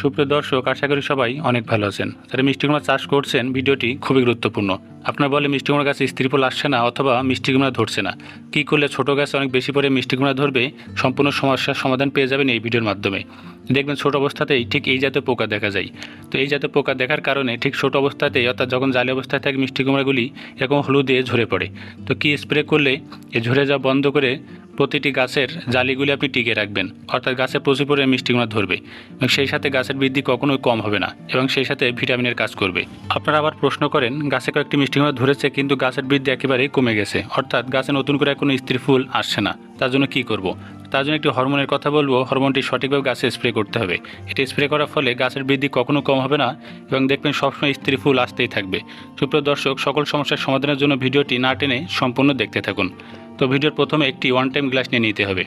সুপ্রিয় দর্শক, আশা করি সবাই অনেক ভালো আছেন। যারা মিষ্টি কুমড়া চাষ করছেন, ভিডিওটি খুবই গুরুত্বপূর্ণ। আপনার বলে মিষ্টি কুমড়া গাছে স্ত্রী ফল আসছে না অথবা মিষ্টি কুমড়া ধরছে না। কী করলে ছোট গাছে অনেক বেশি পরে মিষ্টি কুমড়া ধরবে, সম্পূর্ণ সমস্যার সমাধান পেয়ে যাবেন এই ভিডিওর মাধ্যমে। দেখবেন ছোট অবস্থাতেই ঠিক এই জাতীয় পোকা দেখা যায়। তো এই জাতীয় পোকা দেখার কারণে ঠিক ছোট অবস্থাতেই, অর্থাৎ যখন জালি অবস্থায় থাকে, মিষ্টি কুমড়াগুলি এরকম হলুদে ঝরে পড়ে। তো কী স্প্রে করলে এ ঝরে যাওয়া বন্ধ করে প্রতিটি গাছের জালিগুলি আপনি টিকে রাখবেন। অর্থাৎ গাছে প্রচুর পরিমাণে মিষ্টি কুমড়া ধরবে এবং সেই সাথে গাছের বৃদ্ধি কখনোই কম হবে না এবং সেই সাথে ভিটামিনের কাজ করবে। আপনারা আবার প্রশ্ন করেন, গাছে কয়েকটি মিষ্টি কুমড়া ধরেছে কিন্তু গাছের বৃদ্ধি একেবারেই কমে গেছে। অর্থাৎ গাছে নতুন করে কোনো স্ত্রী ফুল আসছে না। তার জন্য কি করব। তার জন্য একটি হরমোনের কথা বলব। হরমোনটি সঠিকভাবে গাছে স্প্রে করতে হবে। এটি স্প্রে করার ফলে গাছের বৃদ্ধি কখনো কম হবে না এবং দেখবেন সবসময় স্ত্রী ফুল আসতেই থাকবে। সুপ্রিয় দর্শক, সকল সমস্যার সমাধানের জন্য ভিডিওটি না টেনে সম্পূর্ণ দেখতে থাকুন। তো ভিডিওর প্রথমে একটি ওয়ান টাইম গ্লাস নিয়ে নিতে হবে।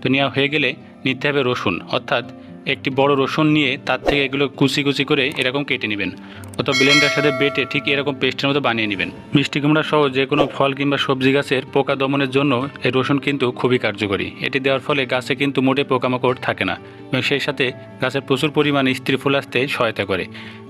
তো নেওয়া হয়ে গেলে নিতে হবে রসুন, অর্থাৎ একটি বড় রসুন নিয়ে তার থেকে এগুলো কুচি কুচি করে এরকম কেটে নেবেন, অথবা ব্লেন্ডার সাথে বেটে ঠিক এরকম পেস্টের মতো বানিয়ে নেবেন। মিষ্টি কুমড়া সহ যে কোনো ফল কিংবা সবজি গাছের পোকা দমনের জন্য এই রসুন কিন্তু খুবই কার্যকরী। এটি দেওয়ার ফলে গাছে কিন্তু মোটে পোকামাকড় থাকে না এবং সেই সাথে গাছের প্রচুর পরিমাণে স্ত্রী ফুল আসতে সহায়তা করে।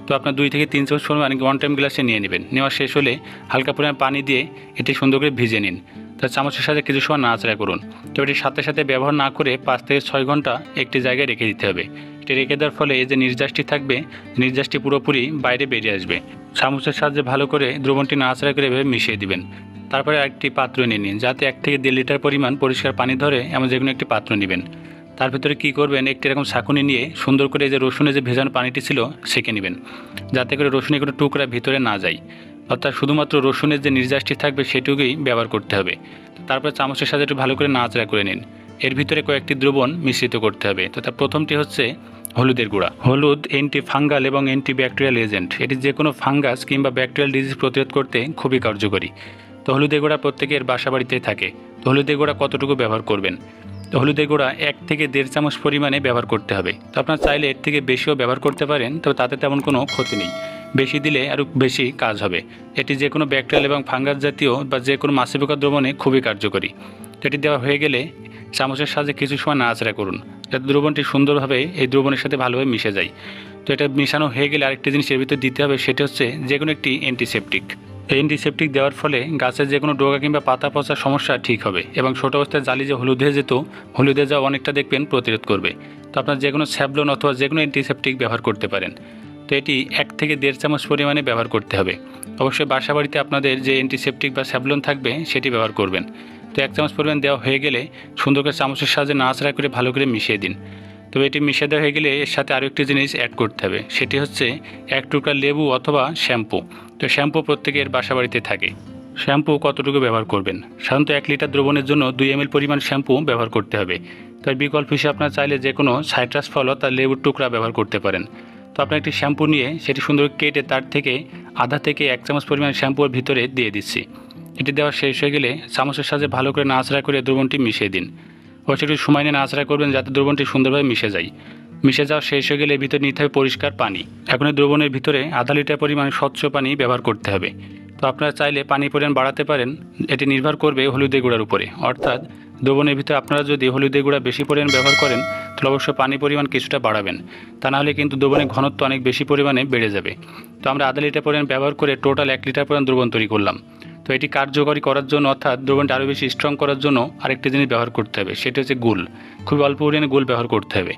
তো আপনার দুই থেকে তিন চামচ পরিমাণ ওয়ান টাইম গ্লাসে নিয়ে নেবেন। নেওয়া শেষ হলে হালকা পরিমাণ পানি দিয়ে এটি সুন্দর করে ভিজে নিন। তার চামচের সাথে কিছু সময় নাড়াচাড়া করুন। তো এটির সাথে সাথে ব্যবহার না করে পাঁচ থেকে ছয় ঘণ্টা একটি জায়গায় রেখে দিতে হবে। এটি রেখে দেওয়ার ফলে যে নির্যাসটি থাকবে, নির্যাসটি পুরোপুরি বাইরে বেরিয়ে আসবে। চামচের সাহায্যে ভালো করে দ্রবণটি নাড়াচাড়া করে এভাবে মিশিয়ে দিবেন। তারপরে একটি পাত্র নিয়ে নিন, যাতে এক থেকে দেড় লিটার পরিমাণ পরিষ্কার পানি ধরে এমন যে কোনো একটি পাত্র নেবেন। তার ভিতরে কী করবেন, একটি এরকম ছাঁকুনি নিয়ে সুন্দর করে এই যে রসুনের যে ভেজানো পানিটি ছিল, সেঁকে নেবেন। যাতে করে রসুনের কোনো টুকরা ভিতরে না যায়। অর্থাৎ শুধুমাত্র রসুনের যে নির্যাসটি থাকবে সেটুকুই ব্যবহার করতে হবে। তারপরে চামচের সাথে একটু ভালো করে নাচড়া করে নিন। এর ভিতরে কয়েকটি দ্রবণ মিশ্রিত করতে হবে। তো তার প্রথমটি হচ্ছে হলুদের গুঁড়া। হলুদ অ্যান্টি ফাঙ্গাল এবং অ্যান্টি ব্যাকটেরিয়াল এজেন্ট এটি যে কোনো ফাঙ্গাস কিংবা ব্যাকটেরিয়াল ডিজিজ প্রতিরোধ করতে খুবই কার্যকরী। তো হলুদের গুঁড়া প্রত্যেকের বাসা বাড়িতেই থাকে। তো হলুদের গুঁড়া কতটুকু ব্যবহার করবেন? তো হলুদের গুঁড়া এক থেকে দেড় চামচ পরিমাণে ব্যবহার করতে হবে। তো আপনার চাইলে এর থেকে বেশিও ব্যবহার করতে পারেন, তবে তাতে তেমন কোনো ক্ষতি নেই। বেশি দিলে আরও বেশি কাজ হবে। এটি যে কোনো ব্যাকটেরিয়াল এবং ফাঙ্গাস জাতীয় বা যে কোনো মাছি পোকা দ্রবণে খুবই কার্যকরী। এটি দেওয়া হয়ে গেলে চামচের সাহায্যে কিছু সময় নাড়াচাড়া করুন, যাতে দ্রবণটি সুন্দরভাবে এই দ্রবণের সাথে ভালোভাবে মিশে যায়। তো এটা মিশানো হয়ে গেলে আরেকটি জিনিস এর ভিতরে দিতে হবে, সেটা হচ্ছে যে কোনো একটি অ্যান্টিসেপটিক এই অ্যান্টিসেপটিক দেওয়ার ফলে গাছের যে কোনো ডোগা কিংবা পাতা পচার সমস্যা ঠিক হবে এবং ছোটো অবস্থায় জালি যে হলুদ হয়ে যেত, হলুদে যাওয়া অনেকটা দেখবেন প্রতিরোধ করবে। তো আপনার যে কোনো স্যাবলন অথবা যে কোনো অ্যান্টিসেপটিক ব্যবহার করতে পারেন। তো এটি এক থেকে দেড় চামচ পরিমাণে ব্যবহার করতে হবে। অবশ্যই বাসা বাড়িতে আপনাদের যে অ্যান্টিসেপটিক বা স্যাবলন থাকবে, সেটি ব্যবহার করবেন। তো এক চামচ পরিমাণ দেওয়া হয়ে গেলে সুন্দর করে চামচের সাহায্যে নাড়াচাড়া করে ভালো করে মিশিয়ে দিন। তবে এটি মিশিয়ে দেওয়া হয়ে গেলে এর সাথে আরও একটি জিনিস অ্যাড করতে হবে, সেটি হচ্ছে এক টুকরা লেবু অথবা শ্যাম্পু। তো শ্যাম্পু প্রত্যেকের বাসা বাড়িতে থাকে। শ্যাম্পু কতটুকু ব্যবহার করবেন? সাধারণত এক লিটার দ্রবণের জন্য দুই এম পরিমাণ শ্যাম্পু ব্যবহার করতে হবে। তার বিকল্প হিসেবে আপনার চাইলে যে কোনো সাইট্রাস ফল অর্থাৎ লেবুর টুকরা ব্যবহার করতে পারেন। তো আপনার একটি শ্যাম্পু নিয়ে সেটি সুন্দর কেটে তার থেকে আধা থেকে এক চামচ পরিমাণ শ্যাম্পুর ভিতরে দিয়ে দিচ্ছি। এটি দেওয়া শেষ হয়ে গেলে চামচের সাথে ভালো করে নাচড়া করে দ্রবণটি মিশিয়ে দিন। অবশ্যই একটু সময় নিয়ে নাচড়া করবেন যাতে দ্রবণটি সুন্দরভাবে মিশে যায়। মিশে যাওয়া শেষ হয়ে গেলে ভিতরে নিতে হবে পরিষ্কার পানি। এখন এই দ্রবণের ভিতরে আধা লিটার পরিমাণ স্বচ্ছ পানি ব্যবহার করতে হবে। তো আপনারা চাইলে পানি পরিমাণ বাড়াতে পারেন। এটি নির্ভর করবে হলুদে গুঁড়ার উপরে। অর্থাৎ দ্রবণের ভিতরে আপনারা যদি হলুদে গুঁড়া বেশি পরিমাণ ব্যবহার করেন তাহলে অবশ্যই পানি পরিমাণ কিছুটা বাড়াবেন। তা নাহলে কিন্তু দ্রবণের ঘনত্ব অনেক বেশি পরিমাণে বেড়ে যাবে। তো আমরা আধা লিটার পরিমাণ ব্যবহার করে টোটাল এক লিটার পরিমাণ দ্রবণ তৈরি করলাম। তো এটি কার্যকরী করার জন্য অর্থাৎ দ্রবণটা আরও বেশি স্ট্রং করার জন্য আরেকটি জিনিস ব্যবহার করতে হবে, সেটা হচ্ছে গুল। খুব অল্প পরিমাণে গুল ব্যবহার করতে হবে।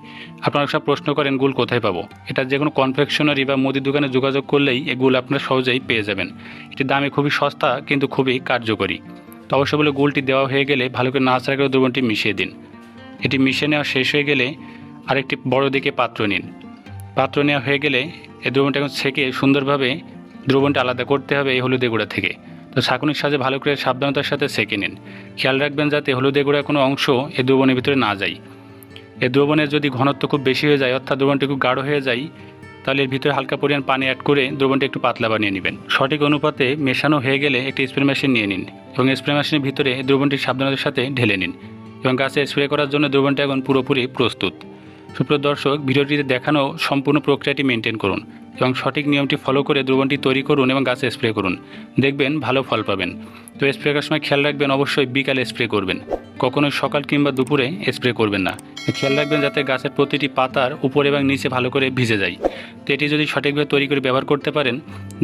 আপনারা সব প্রশ্ন করেন, গুল কোথায় পাবো? এটা যে কোনো কনফেকশনারি বা মুদির দোকানে যোগাযোগ করলেই এই গুল আপনারা সহজেই পেয়ে যাবেন। এটির দামে খুবই সস্তা, কিন্তু খুবই কার্যকরী। তো অবশ্যই বলে গুলটি দেওয়া হয়ে গেলে ভালো করে না নাচড়া করে দ্রবণটি মিশিয়ে দিন। এটি মিশে নেওয়া শেষ হয়ে গেলে আরেকটি বড় দিকে পাত্র নিন। পাত্র নেওয়া হয়ে গেলে এই দ্রবণটা এখন ছেঁকে সুন্দরভাবে দ্রবণটা আলাদা করতে হবে এই হলুদে গুঁড়া থেকে। তো শাকুনির সাথে ভালো করে সাবধানতার সাথে সেঁকে নিন। খেয়াল রাখবেন যাতে হলুদে গুঁড়ার কোনো অংশ এই দ্রবণের ভিতরে না যায়। এই দ্রবণের যদি ঘনত্ব খুব বেশি হয়ে যায়, অর্থাৎ দ্রবণটি খুব গাঢ় হয়ে যায়, তাহলে এর ভিতরে হালকা পরিমাণ পানি অ্যাড করে দ্রবণটি একটু পাতলা বানিয়ে নেবেন। সঠিক অনুপাতে মেশানো হয়ে গেলে একটি স্প্রে মেশিন নিয়ে নিন এবং স্প্রে মেশিনের ভিতরে দ্রবণটি সাবধানতার সাথে ঢেলে নিন। এবং গাছে স্প্রে করার জন্য দ্রবণটা এখন পুরোপুরি প্রস্তুত। সুপ্রিয় দর্শক, ভিডিওটিতে দেখানো সম্পূর্ণ প্রক্রিয়াটি মেনটেন করুন এবং সঠিক নিয়মটি ফলো করে দ্রবণটি তৈরি করুন এবং গাছে স্প্রে করুন। দেখবেন ভালো ফল পাবেন। তো স্প্রে করার সময় খেয়াল রাখবেন, অবশ্যই বিকালে স্প্রে করবেন। কখনোই সকাল কিংবা দুপুরে স্প্রে করবেন না। খেয়াল রাখবেন যাতে গাছের প্রতিটি পাতার উপরে এবং নিচে ভালো করে ভিজে যায়। তো এটি যদি সঠিকভাবে তৈরি করে ব্যবহার করতে পারেন,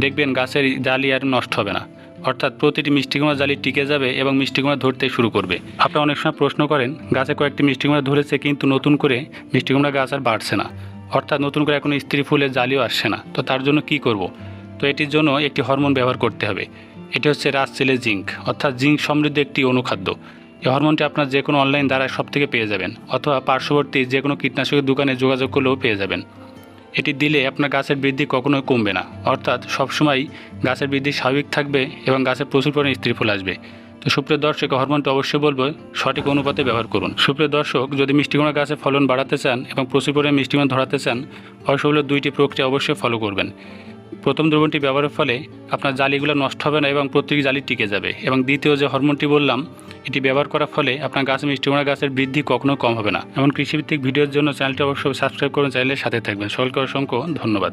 দেখবেন গাছের জালি আর নষ্ট হবে না। অর্থাৎ প্রতিটি মিষ্টিকুমড়া জালি টিকে যাবে এবং মিষ্টিকুমড়া ধরতে শুরু করবে। আপনারা অনেক সময় প্রশ্ন করেন, গাছে কয়েকটি মিষ্টিকুমড়া ধরেছে কিন্তু নতুন করে মিষ্টিকুমড়া গাছ আর বাড়ছে না। অর্থাৎ নতুন করে এখন স্ত্রী ফুলের জালিও আসছে না। তো তার জন্য কি করব? তো এটির জন্য একটি হরমোন ব্যবহার করতে হবে। এটি হচ্ছে রাজসেলে জিঙ্ক, অর্থাৎ জিঙ্ক সমৃদ্ধ একটি অনুখাদ্য। এই হরমোনটি আপনার যে কোনো অনলাইন দ্বারা সব থেকে পেয়ে যাবেন, অথবা পার্শ্ববর্তী যে কোনো কীটনাশকের দোকানে যোগাযোগ করলেও পেয়ে যাবেন। এটি দিলে আপনার গাছের বৃদ্ধি কখনোই কমবে না। অর্থাৎ সবসময় গাছের বৃদ্ধি স্বাভাবিক থাকবে এবং গাছের প্রচুর পরিমাণে স্ত্রী ফুল আসবে। তো সুপ্রিয় দর্শক, হরমোনটা অবশ্যই বলব, সঠিক অনুপাতে ব্যবহার করুন। সুপ্রিয় দর্শক, যদি মিষ্টিকুমড়া গাছে ফলন বাড়াতে চান এবং প্রচুর পরিমাণে মিষ্টিকুমড়া ধরাতে চান, অবশ্যই হলো দুইটি প্রক্রিয়া অবশ্যই ফলো করবেন। প্রথম দ্রবণটি ব্যবহারের ফলে আপনার জালিগুলো নষ্ট হবে না এবং প্রত্যেক জালি টিকে যাবে। এবং দ্বিতীয় যে হরমোনটি বললাম, এটি ব্যবহার করার ফলে আপনার গাছে মিষ্টিকুমড়া গাছের বৃদ্ধি কখনো কম হবে না। এমন কৃষিভিত্তিক ভিডিওর জন্য চ্যানেলটি অবশ্যই সাবস্ক্রাইব করুন, চ্যানেলের সাথে থাকবেন। সকলকে অসংখ্য ধন্যবাদ।